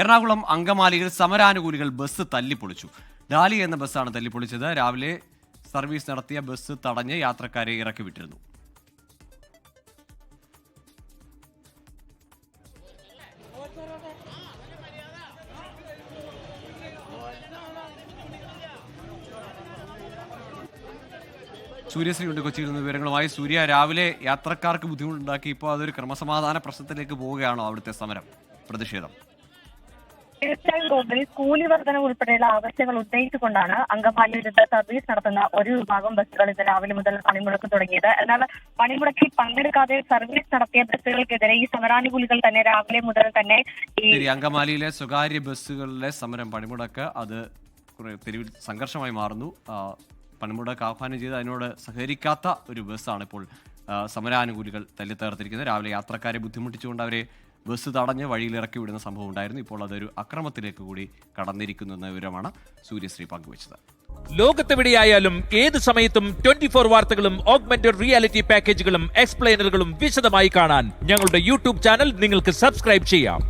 എറണാകുളം അങ്കമാലിയിൽ സമരാനുകൂലികൾ ബസ് തല്ലിപ്പൊളിച്ചു. ഡാലി എന്ന ബസ്സാണ് തല്ലിപ്പൊളിച്ചത്. രാവിലെ സർവീസ് നടത്തിയ ബസ് തടഞ്ഞ് യാത്രക്കാരെ ഇറക്കി വിട്ടിരുന്നു. സൂര്യശ്രീ ഉണ്ട് കൊച്ചിയിൽ നിന്ന് വിവരങ്ങളുമായി. സൂര്യ രാവിലെ യാത്രക്കാർക്ക് ബുദ്ധിമുട്ടുണ്ടാക്കി ഇപ്പോൾ അതൊരു ക്രമസമാധാന പ്രശ്നത്തിലേക്ക് പോവുകയാണോ അവിടുത്തെ സമരം? പ്രതിഷേധം. തീർച്ചയായും ഗോകുൽ കൂലി വർധന ഉൾപ്പെടെയുള്ള ആവശ്യങ്ങൾ ഉന്നയിച്ചുകൊണ്ടാണ് അങ്കമാലി വിരുദ്ധ സർവീസ് നടത്തുന്ന ഒരു വിഭാഗം ബസ്സുകൾ ഇന്ന് രാവിലെ മുതൽ പണിമുടക്ക് തുടങ്ങിയത്. എന്നാൽ പണിമുടക്കിൽ പങ്കെടുക്കാതെ സർവീസ് നടത്തിയ ബസ്സുകൾക്കെതിരെ ഈ സമരാനുകൂലികൾ തന്നെ രാവിലെ മുതൽ തന്നെ ഈ അങ്കമാലിയിലെ സ്വകാര്യ ബസ്സുകളിലെ സമരം പണിമുടക്ക് അത് തെരുവിൽ സംഘർഷമായി മാറുന്നു. പണിമുടക്ക് ആഹ്വാനം ചെയ്ത് അതിനോട് സഹകരിക്കാത്ത ഒരു ബസ്സാണ് ഇപ്പോൾ സമരാനുകൂലികൾ തല്ലിത്തകർത്തിരിക്കുന്നത്. രാവിലെ യാത്രക്കാരെ ബുദ്ധിമുട്ടിച്ചുകൊണ്ട് അവരെ ബസ് തടഞ്ഞ് വഴിയിൽ ഇറക്കി വിടുന്ന സംഭവം ഉണ്ടായിരുന്നു. ഇപ്പോൾ അതൊരു അക്രമത്തിലേക്ക് കൂടി കടന്നിരിക്കുന്നു എന്ന വിവരമാണ് സൂര്യശ്രീ പങ്കുവച്ചത്. ലോകത്തെവിടെയായാലും ഏത് സമയത്തും ട്വന്റി ഫോർ വാർത്തകളും ഓഗ്മെന്റഡ് റിയാലിറ്റി പാക്കേജുകളും എക്സ്പ്ലെയിനറുകളും വിശദമായി കാണാൻ ഞങ്ങളുടെ യൂട്യൂബ് ചാനൽ നിങ്ങൾക്ക് സബ്സ്ക്രൈബ് ചെയ്യാം.